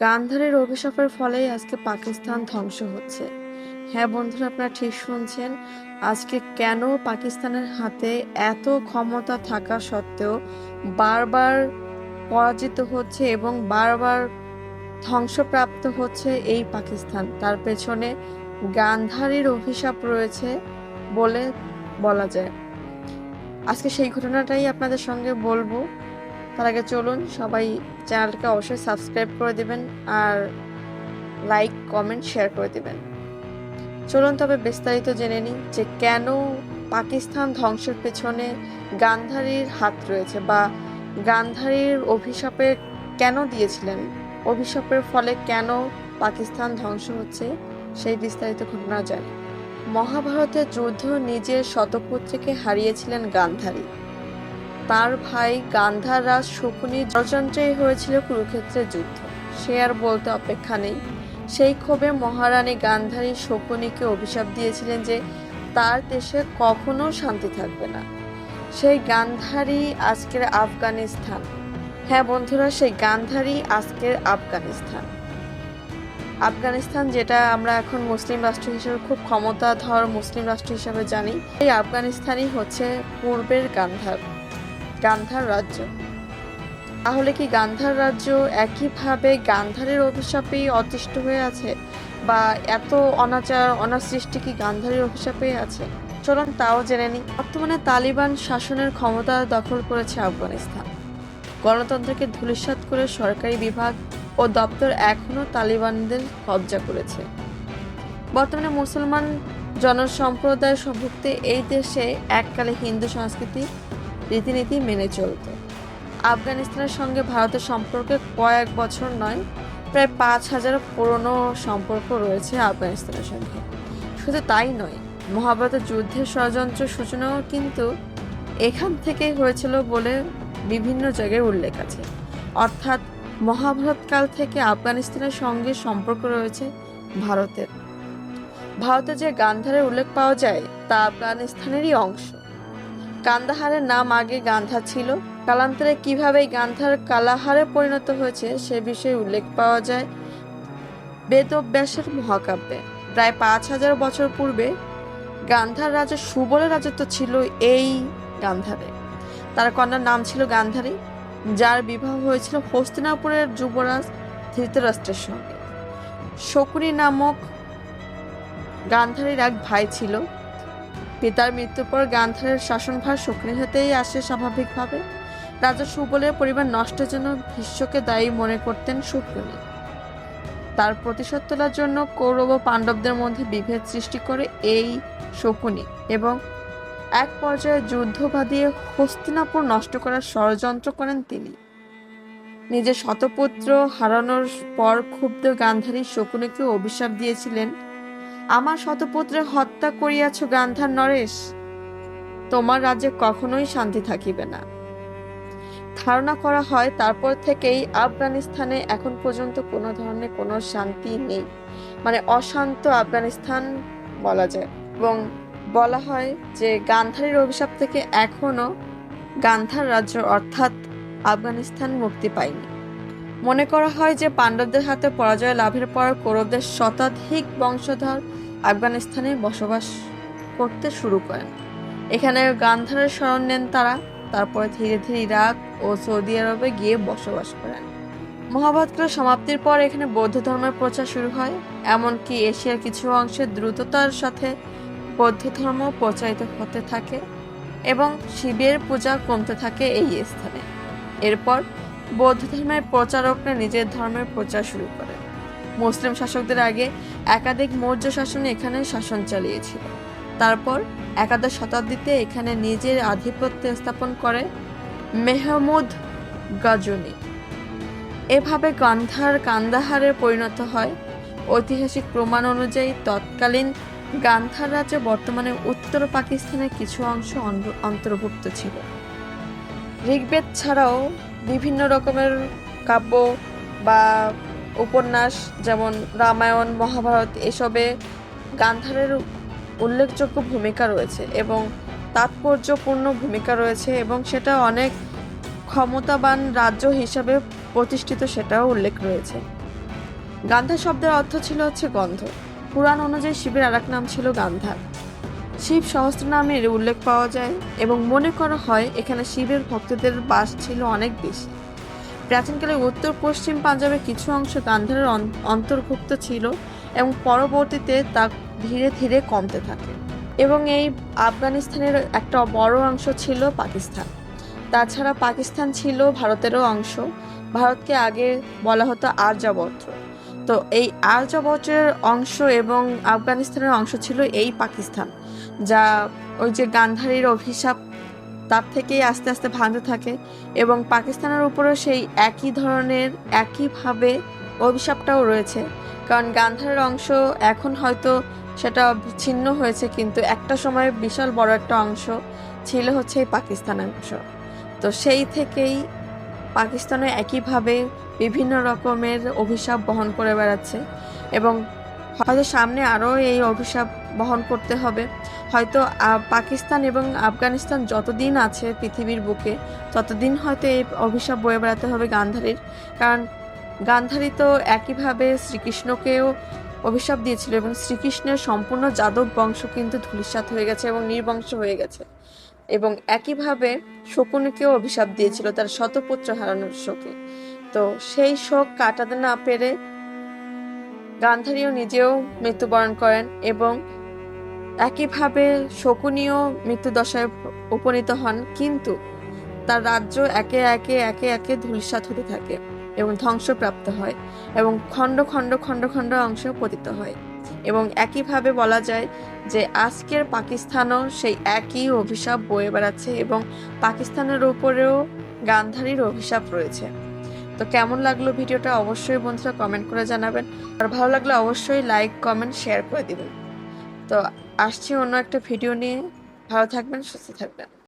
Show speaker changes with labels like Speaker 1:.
Speaker 1: গান্ধারের অভিশাপের ফলেই আজকে পাকিস্তান ধ্বংস হচ্ছে। হ্যাঁ বন্ধুরা, আপনারা ঠিক শুনছেন, আজকে কেন পাকিস্তানের হাতে এত ক্ষমতা থাকা সত্ত্বেও বারবার পরাজিত হচ্ছে এবং বারবার ধ্বংসপ্রাপ্ত হচ্ছে এই পাকিস্তান? তার পেছনে গান্ধারীর অভিশাপ রয়েছে বলে বলা যায়। আজকে সেই ঘটনাটাই আপনাদের সঙ্গে বলব। তার আগে চলুন, সবাই চ্যানেলটাকে অবশ্যই সাবস্ক্রাইব করে দিবেন আর লাইক, কমেন্ট, শেয়ার করে দিবেন। চলুন তবে বিস্তারিত জেনে নিই যে কেন পাকিস্তান ধ্বংসের পেছনে গান্ধারীর হাত রয়েছে বা গান্ধারীর অভিশাপে কেন দিয়েছিলেন? অভিশাপের ফলে কেন পাকিস্তান ধ্বংস হচ্ছে? সেই বিস্তারিত ঘটনা জানি। মহাভারতের যুদ্ধ নিজের শতপুত্রকে হারিয়েছিলেন গান্ধারী। তার ভাই গান্ধার রাজ শকুনি ষড়যন্ত্রেই হয়েছিল কুরুক্ষেত্রের যুদ্ধ। সে আর বলতে অপেক্ষা নেই। সেই ক্ষোভে মহারানী গান্ধারী শকুনিকে অভিশাপ দিয়েছিলেন যে তার দেশে কখনো শান্তি থাকবে না। সেই গান্ধারী আজকের আফগানিস্তান। হ্যাঁ বন্ধুরা, সেই গান্ধারী আজকের আফগানিস্তান। আফগানিস্তান যেটা আমরা এখন মুসলিম রাষ্ট্র হিসেবে, খুব ক্ষমতাধর মুসলিম রাষ্ট্র হিসেবে জানি এই আফগানিস্তানই হচ্ছে পূর্বের গান্ধার। গান্ধার রাজ্য। তাহলে কি গান্ধার রাজ্য একইভাবে গান্ধারের অভিশাপেই অতিষ্ঠ হয়ে আছে? বা এত অনাচার অনাসৃষ্টি কি গান্ধারের অভিশাপেই আছে? চলুন তাও জেনে নিই। বর্তমানে তালিবান শাসনের ক্ষমতা দখল করেছে আফগানিস্তান। গণতন্ত্রকে ধূলিসাৎ করে সরকারি বিভাগ ও দপ্তর এখনও তালিবানদের কবজা করেছে। বর্তমানে মুসলমান জনসম্প্রদায় সম্ভুক্ত এই দেশে এককালে হিন্দু সংস্কৃতি রীতিনীতি মেনে চলত। আফগানিস্তানের সঙ্গে ভারতের সম্পর্কে কয়েক বছর নয়, প্রায় পাঁচ হাজার পুরনো সম্পর্ক রয়েছে আফগানিস্তানের সঙ্গে। শুধু তাই নয়, মহাভারতের যুদ্ধের ষড়যন্ত্র সূচনাও কিন্তু এখান থেকেই হয়েছিল বলে বিভিন্ন জায়গায় উল্লেখ আছে। অর্থাৎ মহাভারতকাল থেকে আফগানিস্তানের সঙ্গে সম্পর্ক রয়েছে ভারতের। ভারতে যে গান্ধারের উল্লেখ পাওয়া যায়, তা আফগানিস্তানেরই অংশ। কান্দাহারের নাম আগে গান্ধা ছিল। কালান্তরে কীভাবে গান্ধার কালাহারে পরিণত হয়েছে সে বিষয়ে উল্লেখ পাওয়া যায় বেদব্যাসের মহাকাব্যে। প্রায় পাঁচ হাজার বছর পূর্বে গান্ধার রাজা সুবলের রাজত্ব ছিল এই গান্ধারে। তার কন্যার নাম ছিল গান্ধারী, যার বিবাহ হয়েছিল হস্তিনাপুরের যুবরাজ ধৃতরাষ্ট্রের সঙ্গে। শকুনি নামক গান্ধারীর এক ভাই ছিল পিতার মৃত্যুর পর গান্ধারের শাসনভার শকুনির হাতেই আসে স্বাভাবিকভাবে। রাজা সুবলের পরিবার নষ্টের জন্য ভীষ্মকে দায়ী মনে করতেন শকুনি তার প্রতিশোধ তোলার জন্য কৌরব ও পাণ্ডবদের মধ্যে বিভেদ সৃষ্টি করে এই শকুনি এবং এক পর্যায়ে যুদ্ধ বাঁধিয়ে হস্তিনাপুর নষ্ট করার ষড়যন্ত্র করেন তিনি। নিজের শতপুত্র হারানোর পর ক্ষুব্ধ গান্ধারী শকুনিকে অভিশাপ দিয়েছিলেন আমার শতপুত্রে হত্যা করিয়াছ গান্ধার নরেশ, তোমার রাজ্যে কখনোই শান্তি থাকিবে না। ধারণা করা হয়, তারপর থেকেই আফগানিস্তানে এখন পর্যন্ত কোনো ধরনের কোনো শান্তি নেই। মানে অশান্ত আফগানিস্তান বলা যায়। এবং বলা হয় যে, গান্ধারীর অভিশাপ থেকে এখনও গান্ধার রাজ্য অর্থাৎ আফগানিস্তান মুক্তি পায়নি। মনে করা হয় যে, পাণ্ডবদের হাতে পরাজয় লাভের পর কৌরবদের শতাধিক বংশধর আফগানিস্তানে বসবাস করতে শুরু করেন। এখানে গান্ধারের শরণ নেন তারা, তারপরে ধীরে ধীরে ইরাক ও সৌদি আরবে গিয়ে বসবাস করেন। মহাভারতের সমাপ্তির পর এখানে বৌদ্ধ ধর্মের প্রচার শুরু হয়, এমনকি এশিয়ার কিছু অংশে দ্রুততার সাথে বৌদ্ধ ধর্ম প্রচারিত হতে থাকে এবং শিবের পূজা কমতে থাকে এই স্থানে। এরপর বৌদ্ধ ধর্মের প্রচারকরা নিজের ধর্মের প্রচার শুরু করে মুসলিম শাসকদের আগে একাধিক মৌর্য শাসন এখানে শাসন চালিয়েছিল। তারপর একাদশ শতাব্দীতে এখানে নিজের আধিপত্য স্থাপন করে মেহমুদ গাজনী। এভাবে গান্ধার কান্দাহারে পরিণত হয়। ঐতিহাসিক প্রমাণ অনুযায়ী তৎকালীন গান্ধার রাজ্য বর্তমানে উত্তর পাকিস্তানের কিছু অংশ অন্তর্ভুক্ত ছিল। ঋগ্বেদ ছাড়াও বিভিন্ন রকমের কাব্য বা উপন্যাস যেমন রামায়ণ, মহাভারত এসবে গান্ধারের উল্লেখযোগ্য ভূমিকা রয়েছে এবং তাৎপর্যপূর্ণ ভূমিকা রয়েছে এবং সেটা অনেক ক্ষমতাবান রাজ্য হিসাবে প্রতিষ্ঠিত সেটাও উল্লেখ রয়েছে। গান্ধার শব্দের অর্থ ছিল হচ্ছে গন্ধ। পুরাণ অনুযায়ী শিবের আর নাম ছিল গান্ধার। শিব সহস্র নামের উল্লেখ পাওয়া যায় এবং মনে করা হয় এখানে শিবের ভক্তদের বাস ছিল অনেক বেশি। প্রাচীনকালে উত্তর পশ্চিম পাঞ্জাবের কিছু অংশ গান্ধারের অন্তর্ভুক্ত ছিল এবং পরবর্তীতে তা ধীরে ধীরে কমতে থাকে। এবং এই আফগানিস্তানের একটা বড় অংশ ছিল পাকিস্তান। তাছাড়া পাকিস্তান ছিল ভারতেরও অংশ। ভারতকে আগে বলা হতো আর্যাবর্ত তো এই আর্যাবর্তের অংশ এবং আফগানিস্তানের অংশ ছিল এই পাকিস্তান, যা ওই যে গান্ধারীর অভিশাপ তার থেকেই আস্তে আস্তে ভাঙতে থাকে এবং পাকিস্তানের উপরেও সেই একই ধরনের, একইভাবে অভিশাপটাও রয়েছে। কারণ গান্ধারের অংশ এখন হয়তো সেটা ছিন্ন হয়েছে, কিন্তু একটা সময় বিশাল বড় একটা অংশ ছিল হচ্ছে এই পাকিস্তানের অংশ। তো সেই থেকেই পাকিস্তানে একইভাবে বিভিন্ন রকমের অভিশাপ বহন করে বেড়াচ্ছে এবং হয়তো সামনে আরও এই অভিশাপ বহন করতে হবে। হয়তো পাকিস্তান এবং আফগানিস্তান যতদিন আছে পৃথিবীর বুকে, ততদিন হয়তো এই অভিশাপ বয়ে বেড়াতে হবে গান্ধারীর। কারণ গান্ধারী তো একইভাবে শ্রীকৃষ্ণকেও অভিশাপ দিয়েছিল এবং শ্রীকৃষ্ণের সম্পূর্ণ যাদব বংশ কিন্তু ধূলিসাৎ হয়ে গেছে এবং নির্বংশ হয়ে গেছে। এবং একইভাবে শকুনিকেও অভিশাপ দিয়েছিল তার শতপুত্র হারানোর শোকে। তো সেই শোক কাটাতে না পেরে গান্ধারীও নিজেও মৃত্যুবরণ করেন এবং একইভাবে শকুনিও মৃত্যুদশায় উপনীত হন, কিন্তু তার রাজ্য একে একে একে একে ধূলিসাৎ হতে থাকে এবং ধ্বংসপ্রাপ্ত হয় এবং খণ্ড খণ্ড খণ্ড খণ্ড অংশ পতিত হয়। এবং একইভাবে বলা যায় যে আজকের পাকিস্তানও সেই একই অভিশাপ বয়ে বেড়াচ্ছে এবং পাকিস্তানের উপরেও গান্ধারীর অভিশাপ রয়েছে। তো কেমন লাগল ভিডিওটা? অবশ্যই বন্ধুরা কমেন্ট করে জানাবেন। আর ভালো লাগলে অবশ্যই লাইক, কমেন্ট, শেয়ার করে দিবেন। তো আসছি অন্য একটা ভিডিও নিয়ে। ভালো থাকবেন সুস্থ থাকবেন।